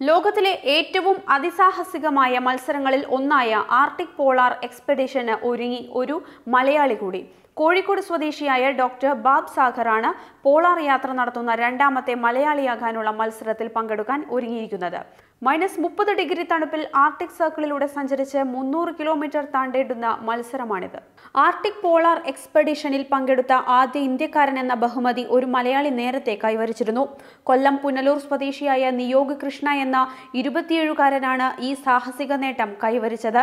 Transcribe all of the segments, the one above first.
ലോകത്തിലെ ഏറ്റവും അതിസാഹസികമായ മത്സരങ്ങളിൽ ഒന്നായ ആർട്ടിക് പോളാർ എക്സ്പെഡിഷന് ഒരുങ്ങി ഒരു മലയാളി കൂടി. കോഴിക്കോട് സ്വദേശിയായ ഡോക്ടർ ബാബ് സാഗറാണ് പോളാർ യാത്ര നടത്തുന്ന രണ്ടാമത്തെ മലയാളിയാകാനുള്ള മത്സരത്തിൽ പങ്കെടുക്കാൻ ഒരുങ്ങിയിരിക്കുന്നത്. മൈനസ് മുപ്പത് ഡിഗ്രി തണുപ്പിൽ ആർട്ടിക് സർക്കിളിലൂടെ സഞ്ചരിച്ച് മുന്നൂറ് കിലോമീറ്റർ താണ്ടേടുന്ന മത്സരമാണിത്. ആർട്ടിക് പോളാർ എക്സ്പെഡിഷനിൽ പങ്കെടുത്ത ആദ്യ ഇന്ത്യക്കാരൻ എന്ന ബഹുമതി ഒരു മലയാളി നേരത്തെ കൈവരിച്ചിരുന്നു. കൊല്ലം പുനലൂർ സ്വദേശിയായ നിയോഗ് കൃഷ്ണ എന്ന ഇരുപത്തിയേഴുകാരനാണ് ഈ സാഹസിക നേട്ടം കൈവരിച്ചത്.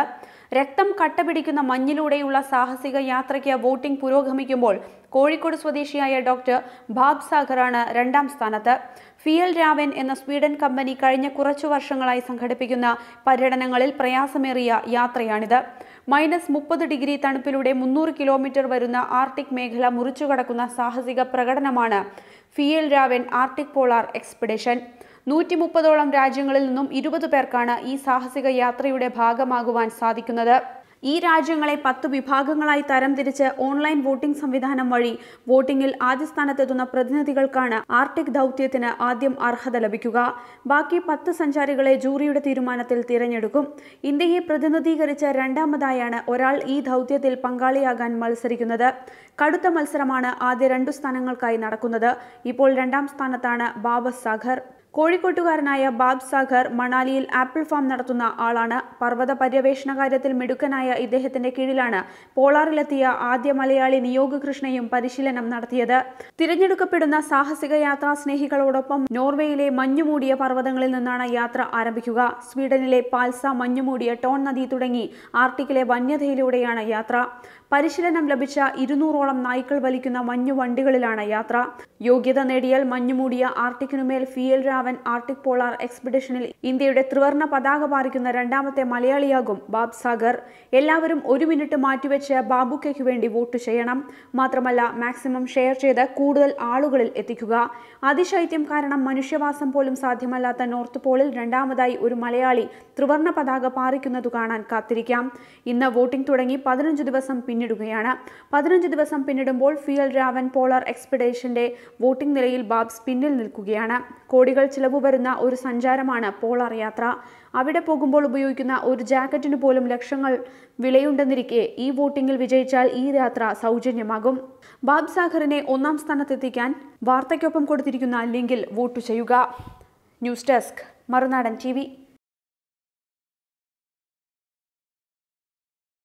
രക്തം കട്ടപിടിക്കുന്ന മഞ്ഞിലൂടെയുള്ള സാഹസിക യാത്രയ്ക്ക് വോട്ടിംഗ് പുരോഗമിക്കുമ്പോൾ കോഴിക്കോട് സ്വദേശിയായ ഡോക്ടർ ബാബ് സാഗറാണ് രണ്ടാം സ്ഥാനത്ത്. ഫിയൽ രാവൻ എന്ന സ്വീഡൻ കമ്പനി കഴിഞ്ഞ കുറച്ചു വർഷങ്ങളായി സംഘടിപ്പിക്കുന്ന പര്യടനങ്ങളിൽ പ്രയാസമേറിയ യാത്രയാണിത്. മൈനസ് മുപ്പത് ഡിഗ്രി തണുപ്പിലൂടെ മുന്നൂറ് കിലോമീറ്റർ വരുന്ന ആർട്ടിക് മേഖല മുറിച്ചുകടക്കുന്ന സാഹസിക പ്രകടനമാണ് Fjallraven Arctic polar expedition. നൂറ്റി മുപ്പതോളം രാജ്യങ്ങളിൽ നിന്നും ഇരുപത് പേർക്കാണ് ഈ സാഹസിക യാത്രയുടെ ഭാഗമാകുവാൻ സാധിക്കുന്നത്. ഈ രാജ്യങ്ങളെ പത്ത് വിഭാഗങ്ങളായി തരംതിരിച്ച് ഓൺലൈൻ വോട്ടിംഗ് സംവിധാനം വഴി വോട്ടിംഗിൽ ആദ്യ സ്ഥാനത്തെത്തുന്ന പ്രതിനിധികൾക്കാണ് ആർട്ടിക് ദൗത്യത്തിന് ആദ്യം അർഹത ലഭിക്കുക. ബാക്കി പത്ത് സഞ്ചാരികളെ ജൂറിയുടെ തീരുമാനത്തിൽ തിരഞ്ഞെടുക്കും. ഇന്ത്യയെ പ്രതിനിധീകരിച്ച രണ്ടാമതായാണ് ഒരാൾ ഈ ദൗത്യത്തിൽ പങ്കാളിയാകാൻ മത്സരിക്കുന്നത്. കടുത്ത മത്സരമാണ് ആദ്യ രണ്ടു സ്ഥാനങ്ങൾക്കായി നടക്കുന്നത്. ഇപ്പോൾ രണ്ടാം സ്ഥാനത്താണ് ബാബസ് സാഗർ. കോഴിക്കോട്ടുകാരനായ ബാബ് സാഗർ മണാലിയിൽ ആപ്പിൾ ഫാം നടത്തുന്ന ആളാണ്. പർവത പര്യവേഷണ കാര്യത്തിൽ മിടുക്കനായ ഇദ്ദേഹത്തിന്റെ കീഴിലാണ് പോളാറിലെത്തിയ ആദ്യ മലയാളി നിയോഗ കൃഷ്ണയും പരിശീലനം നടത്തിയത്. തിരഞ്ഞെടുക്കപ്പെടുന്ന സാഹസിക യാത്രാ സ്നേഹികളോടൊപ്പം നോർവേയിലെ മഞ്ഞുമൂടിയ പർവതങ്ങളിൽ നിന്നാണ് യാത്ര ആരംഭിക്കുക. സ്വീഡനിലെ പാൽസ മഞ്ഞുമൂടിയ ടോൺ നദി തുടങ്ങി ആർട്ടിക്കിലെ വന്യതയിലൂടെയാണ് യാത്ര. പരിശീലനം ലഭിച്ച ഇരുന്നൂറോളം നായ്ക്കൾ വലിക്കുന്ന മഞ്ഞു വണ്ടികളിലാണ് യാത്ര. യോഗ്യത നേടിയാൽ മഞ്ഞുമൂടിയ ആർട്ടിക്കിനുമേൽ ഫിയൽ രാവൻ ആർട്ടിക് പോളാർ എക്സ്പെഡിഷനിൽ ഇന്ത്യയുടെ ത്രിവർണ പതാക പാറിക്കുന്ന രണ്ടാമത്തെ മലയാളിയാകും ബാബ് സാഗർ. എല്ലാവരും ഒരു മിനിറ്റ് മാറ്റിവെച്ച് ബാബുക്കയ്ക്ക് വേണ്ടി വോട്ട് ചെയ്യണം. മാത്രമല്ല മാക്സിമം ഷെയർ ചെയ്ത് കൂടുതൽ ആളുകളിൽ എത്തിക്കുക. അതിശൈത്യം കാരണം മനുഷ്യവാസം പോലും സാധ്യമല്ലാത്ത നോർത്ത് പോളിൽ രണ്ടാമതായി ഒരു മലയാളി ത്രിവർണ പതാക പാറിക്കുന്നതു കാണാൻ കാത്തിരിക്കാം. ഇന്ന് വോട്ടിംഗ് തുടങ്ങി പതിനഞ്ച് ദിവസം പിന്നിടുകയാണ്. പതിനഞ്ച് ദിവസം പിന്നിടുമ്പോൾ ഫിയൽ രാവൻ പോളാർ എക്സ്പെഡേഷന്റെ വോട്ടിംഗ് നിലയിൽ ബാബ്സ് പിന്നിൽ നിൽക്കുകയാണ്. കോടികൾ ചിലവ് വരുന്ന ഒരു സഞ്ചാരമാണ് പോളാർ യാത്ര. അവിടെ പോകുമ്പോൾ ഉപയോഗിക്കുന്ന ഒരു ജാക്കറ്റിന് പോലും ലക്ഷങ്ങൾ വിലയുണ്ടെന്നിരിക്കെ ഈ വോട്ടിംഗിൽ വിജയിച്ചാൽ ഈ യാത്ര സൗജന്യമാകും. ബാബ് സാഗറിനെ ഒന്നാം സ്ഥാനത്തെത്തിക്കാൻ വാർത്തയ്ക്കൊപ്പം കൊടുത്തിരിക്കുന്ന ലിങ്കിൽ വോട്ട് ചെയ്യുക. ന്യൂസ് ഡെസ്ക് മറുനാടൻ ടി